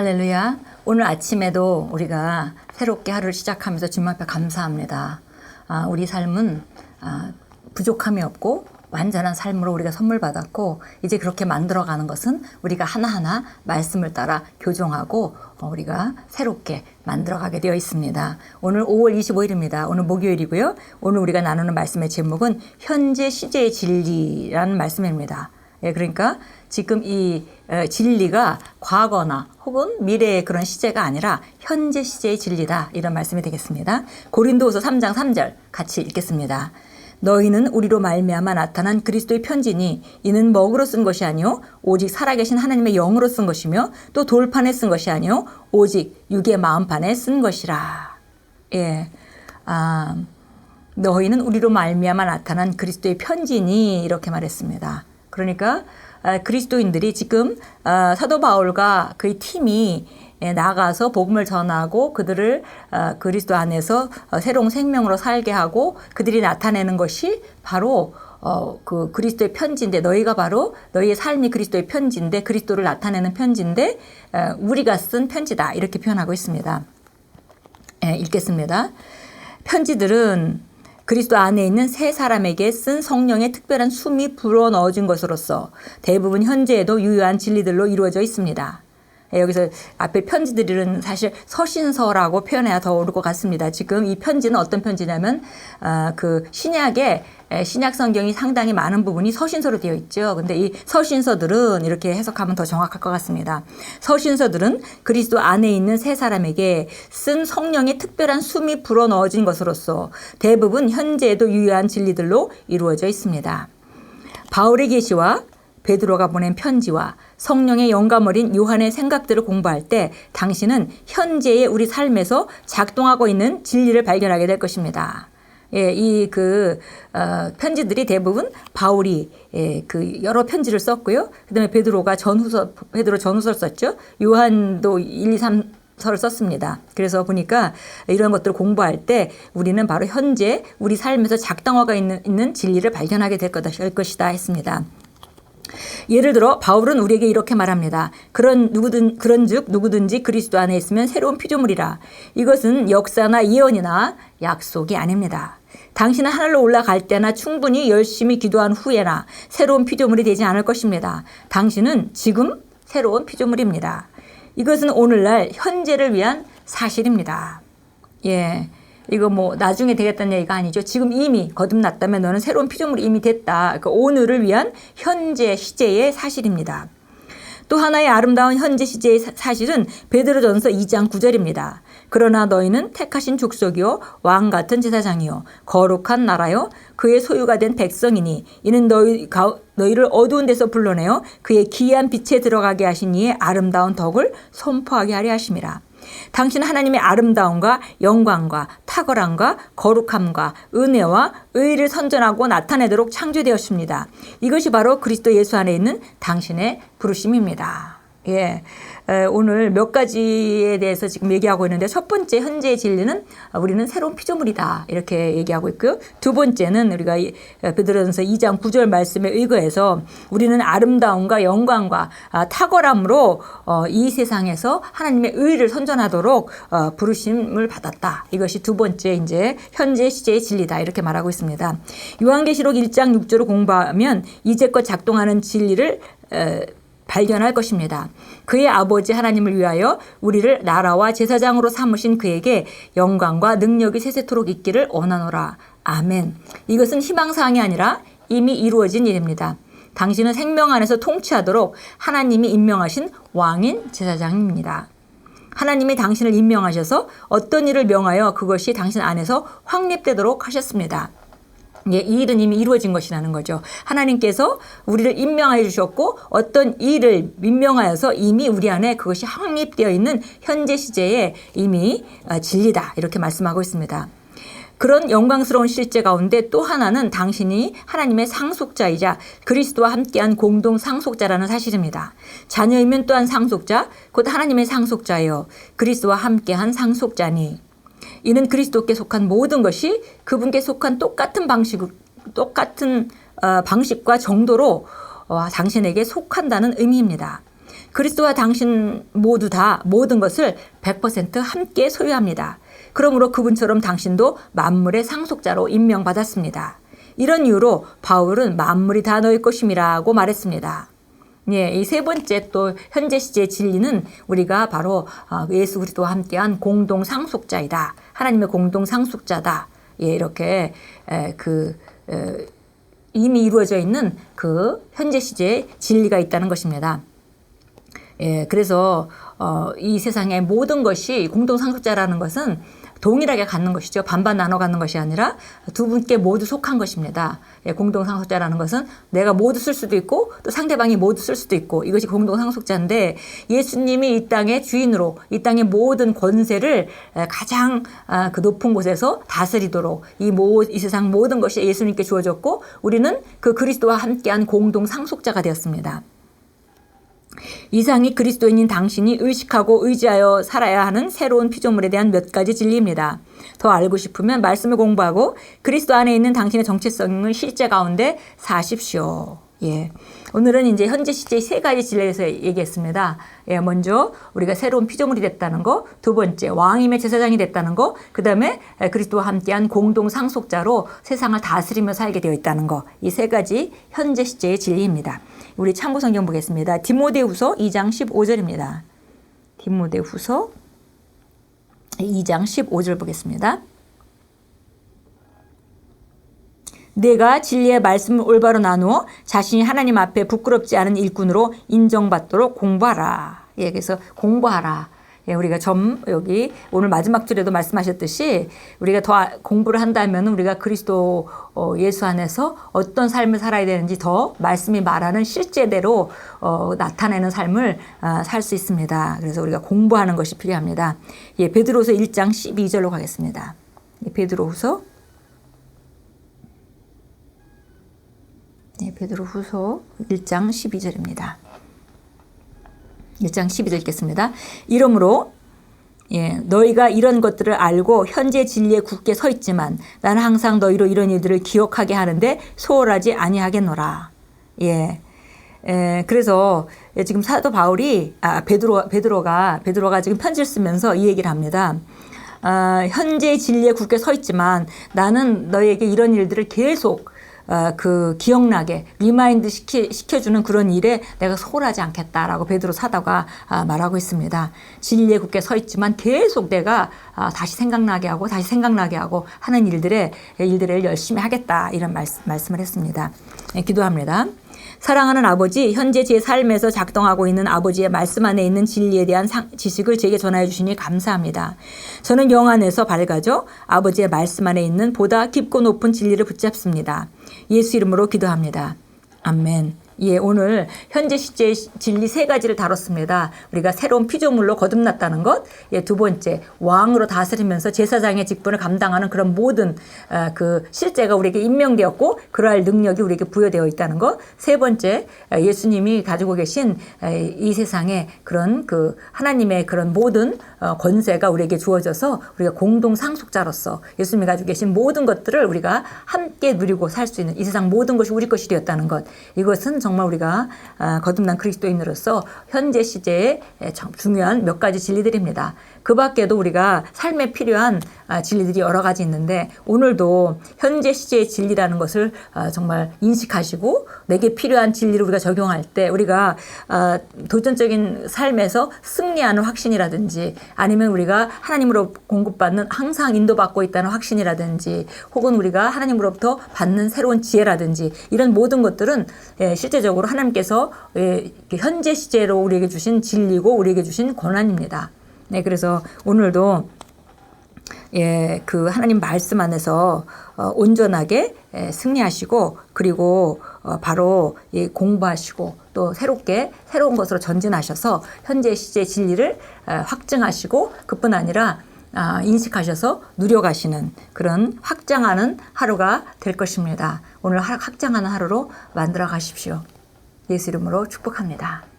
할렐루야. 오늘 아침에도 우리가 새롭게 하루를 시작하면서 주님 앞에 감사합니다. 아, 우리 삶은 아, 부족함이 없고 완전한 삶으로 우리가 선물 받았고 이제 그렇게 만들어가는 것은 우리가 하나하나 말씀을 따라 교정하고 어, 우리가 새롭게 만들어가게 되어 있습니다. 오늘 5월 25일입니다. 오늘 목요일이고요. 오늘 우리가 나누는 말씀의 제목은 현재 시제의 진리라는 말씀입니다. 예, 그러니까 지금 이 에, 진리가 과거나 혹은 미래의 그런 시제가 아니라 현재 시제의 진리다. 이런 말씀이 되겠습니다. 고린도후서 3장 3절 같이 읽겠습니다. 너희는 우리로 말미암아 나타난 그리스도의 편지니 이는 먹으로 쓴 것이 아니요 오직 살아계신 하나님의 영으로 쓴 것이며 또 돌판에 쓴 것이 아니요 오직 육의 마음판에 쓴 것이라. 예. 아, 너희는 우리로 말미암아 나타난 그리스도의 편지니 이렇게 말했습니다. 그러니까 아, 그리스도인들이 지금 아, 사도 바울과 그의 팀이 예, 나가서 복음을 전하고 그들을 아, 그리스도 안에서 어, 새로운 생명으로 살게 하고 그들이 나타내는 것이 바로 어, 그 그리스도의 편지인데 너희가 바로 너희의 삶이 그리스도의 편지인데 그리스도를 나타내는 편지인데 어, 우리가 쓴 편지다 이렇게 표현하고 있습니다. 예, 읽겠습니다. 편지들은 그리스도 안에 있는 세 사람에게 쓴 성령의 특별한 숨이 불어 넣어진 것으로서 대부분 현재에도 유효한 진리들로 이루어져 있습니다. 예, 여기서 앞에 편지들은 사실 서신서라고 표현해야 더 옳을 것 같습니다. 지금 이 편지는 어떤 편지냐면 아, 그 신약에 에, 신약 성경이 상당히 많은 부분이 서신서로 되어 있죠. 근데 이 서신서들은 이렇게 해석하면 더 정확할 것 같습니다. 서신서들은 그리스도 안에 있는 세 사람에게 쓴 성령의 특별한 숨이 불어 넣어진 것으로서 대부분 현재에도 유효한 진리들로 이루어져 있습니다. 바울의 계시와 베드로가 보낸 편지와 성령의 영감 어린 요한의 생각들을 공부할 때 당신은 현재의 우리 삶에서 작동하고 있는 진리를 발견하게 될 것입니다. 예, 이그 어, 편지들이 대부분 바울이 예, 그 여러 편지를 썼고요. 그다음에 베드로가 전후서 베드로 전후서를 썼죠. 요한도 1, 2, 3 서를 썼습니다. 그래서 보니까 이런 것들을 공부할 때 우리는 바로 현재 우리 삶에서 작동화가 있는, 있는 진리를 발견하게 될 것이다 했습니다. 예를 들어 바울은 우리에게 이렇게 말합니다. 그런 누구든 그런즉 누구든지 그리스도 안에 있으면 새로운 피조물이라. 이것은 역사나 예언이나 약속이 아닙니다. 당신은 하늘로 올라갈 때나 충분히 열심히 기도한 후에나 새로운 피조물이 되지 않을 것입니다. 당신은 지금 새로운 피조물입니다. 이것은 오늘날 현재를 위한 사실입니다. 예. 이거 뭐 나중에 되겠다는 얘기가 아니죠. 지금 이미 거듭났다면 너는 새로운 피조물이 이미 됐다. 그러니까 오늘을 위한 현재 시제의 사실입니다. 또 하나의 아름다운 현재 시제의 사실은 베드로전서 2장 9절입니다. 그러나 너희는 택하신 족속이요 왕 같은 제사장이요 거룩한 나라요 그의 소유가 된 백성이니 이는 너희 너희를 어두운 데서 불러내어 그의 기이한 빛에 들어가게 하신 이의 아름다운 덕을 선포하게 하려 하심이라. 당신은 하나님의 아름다움과 영광과 탁월함과 거룩함과 은혜와 의를 선전하고 나타내도록 창조되었습니다. 이것이 바로 그리스도 예수 안에 있는 당신의 부르심입니다. 예. 오늘 몇 가지에 대해서 지금 얘기하고 있는데 첫 번째 현재의 진리는 우리는 새로운 피조물이다 이렇게 얘기하고 있고요. 두 번째는 우리가 베드로전서 2장 9절 말씀에 의거해서 우리는 아름다움과 영광과 아, 탁월함으로 어, 이 세상에서 하나님의 의를 선전하도록 어, 부르심을 받았다. 이것이 두 번째 이제 현재 시제의 진리다 이렇게 말하고 있습니다. 요한계시록 1장 6절을 공부하면 이제껏 작동하는 진리를 발견할 것입니다. 그의 아버지 하나님을 위하여 우리를 나라와 제사장으로 삼으신 그에게 영광과 능력이 세세토록 있기를 원하노라. 아멘. 이것은 희망사항이 아니라 이미 이루어진 일입니다. 당신은 생명 안에서 통치하도록 하나님이 임명하신 왕인 제사장입니다. 하나님이 당신을 임명하셔서 어떤 일을 명하여 그것이 당신 안에서 확립되도록 하셨습니다. 예, 이 일은 이미 이루어진 것이라는 거죠. 하나님께서 우리를 임명해 주셨고 어떤 일을 임명하여서 이미 우리 안에 그것이 확립되어 있는 현재 시제에 이미 어, 진리다 이렇게 말씀하고 있습니다. 그런 영광스러운 실제 가운데 또 하나는 당신이 하나님의 상속자이자 그리스도와 함께한 공동 상속자라는 사실입니다. 자녀이면 또한 상속자, 곧 하나님의 상속자예요. 그리스도와 함께한 상속자니. 이는 그리스도께 속한 모든 것이 그분께 속한 똑같은 방식, 똑같은 어, 방식과 정도로 어, 당신에게 속한다는 의미입니다. 그리스도와 당신 모두 다 모든 것을 100% 함께 소유합니다. 그러므로 그분처럼 당신도 만물의 상속자로 임명받았습니다. 이런 이유로 바울은 만물이 다 너희 것임이라고 말했습니다. 예, 이 세 번째 또 현재 시제의 진리는 우리가 바로 어, 예수 그리스도와 함께한 공동 상속자이다. 하나님의 공동 상속자다. 예, 이렇게 에, 그 에, 이미 이루어져 있는 그 현재 시제의 진리가 있다는 것입니다. 예, 그래서 어, 이 세상의 모든 것이 공동 상속자라는 것은 동일하게 갖는 것이죠. 반반 나눠 갖는 것이 아니라 두 분께 모두 속한 것입니다. 예, 공동 상속자라는 것은 내가 모두 쓸 수도 있고 또 상대방이 모두 쓸 수도 있고 이것이 공동 상속자인데 예수님이 이 땅의 주인으로 이 땅의 모든 권세를 에, 가장 아, 그 높은 곳에서 다스리도록 이, 모, 이 세상 모든 것이 예수님께 주어졌고 우리는 그 그리스도와 함께한 공동 상속자가 되었습니다. 이상이 그리스도인인 당신이 의식하고 의지하여 살아야 하는 새로운 피조물에 대한 몇 가지 진리입니다. 더 알고 싶으면 말씀을 공부하고 그리스도 안에 있는 당신의 정체성을 실제 가운데 사십시오. 예. 오늘은 이제 현재 시제의 세 가지 진리에 대해서 얘기했습니다. 예, 먼저 우리가 새로운 피조물이 됐다는 거, 두 번째 왕임의 제사장이 됐다는 거, 그 다음에 그리스도와 함께한 공동 상속자로 세상을 다스리며 살게 되어 있다는 거, 이 세 가지 현재 시제의 진리입니다. 우리 참고 성경 보겠습니다. 디모데후서 2장 15절입니다. 디모데후서 2장 15절 보겠습니다. 내가 진리의 말씀을 올바로 나누어 자신이 하나님 앞에 부끄럽지 않은 일꾼으로 인정받도록 공부하라. 예, 그래서 공부하라. 예, 우리가 점 여기 오늘 마지막 줄에도 말씀하셨듯이 우리가 더 공부를 한다면 우리가 그리스도 어, 예수 안에서 어떤 삶을 살아야 되는지 더 말씀이 말하는 실제대로 어, 나타내는 삶을 어, 살수 있습니다. 그래서 우리가 공부하는 것이 필요합니다. 예, 베드로서 1장 12절로 가겠습니다. 예, 베드로후서 네, 베드로 후서 1장 12절입니다. 1장 12절 읽겠습니다. 이러므로 예, 너희가 이런 것들을 알고 현재 진리에 굳게 서 있지만 나는 항상 너희로 이런 일들을 기억하게 하는데 소홀하지 아니하겠노라. 예. 예, 그래서 지금 사도 바울이 아 베드로 베드로가 베드로가 지금 편지를 쓰면서 이 얘기를 합니다. 아, 현재 진리에 굳게 서 있지만 나는 너희에게 이런 일들을 계속 어, 그 기억나게 리마인드 시키, 시켜주는 그런 일에 내가 소홀하지 않겠다라고 베드로 사도가 아, 말하고 있습니다. 진리에 굳게 서 있지만 계속 내가 아, 다시 생각나게 하고 다시 생각나게 하고 하는 일들에 일들을 열심히 하겠다 이런 말씀, 말씀을 했습니다. 네, 기도합니다. 사랑하는 아버지, 현재 제 삶에서 작동하고 있는 아버지의 말씀 안에 있는 진리에 대한 상, 지식을 제게 전하여 주시니 감사합니다. 저는 영 안에서 밝아져 아버지의 말씀 안에 있는 보다 깊고 높은 진리를 붙잡습니다. 예수 이름으로 기도합니다. 아멘. 예, 오늘 현재 시제 진리 세 가지를 다뤘습니다. 우리가 새로운 피조물로 거듭났다는 것, 예, 두 번째 왕으로 다스리면서 제사장의 직분을 감당하는 그런 모든 어, 그 실제가 우리에게 임명되었고 그러할 능력이 우리에게 부여되어 있다는 것, 세 번째 어, 예수님이 가지고 계신 에, 이 세상에 그런 그 하나님의 그런 모든 어, 권세가 우리에게 주어져서 우리가 공동 상속자로서 예수님이 가지고 계신 모든 것들을 우리가 함께 누리고 살 수 있는 이 세상 모든 것이 우리 것이 되었다는 것, 이것은 정말 우리가 아, 거듭난 그리스도인으로서 현재 시제의 중요한 몇 가지 진리들입니다. 그 밖에도 우리가 삶에 필요한 아, 진리들이 여러 가지 있는데 오늘도 현재 시제의 진리라는 것을 아, 정말 인식하시고 내게 필요한 진리를 우리가 적용할 때 우리가 도전적인 삶에서 승리하는 확신이라든지 아니면 우리가 하나님으로 공급받는 항상 인도받고 있다는 확신이라든지 혹은 우리가 하나님으로부터 받는 새로운 지혜라든지 이런 모든 것들은 예, 실제 실제적으로 하나님께서 예, 현재 시제로 우리에게 주신 진리고 우리에게 주신 권한입니다. 네, 그래서 오늘도 예, 그 하나님 말씀 안에서 어, 온전하게 예, 승리하시고 그리고 어, 바로 예, 공부하시고 또 새롭게 새로운 것으로 전진하셔서 현재 시제 진리를 에, 확증하시고 그뿐 아니라 아, 인식하셔서 누려가시는 그런 확장하는 하루가 될 것입니다. 오늘 확장하는 하루로 만들어 가십시오. 예수 이름으로 축복합니다.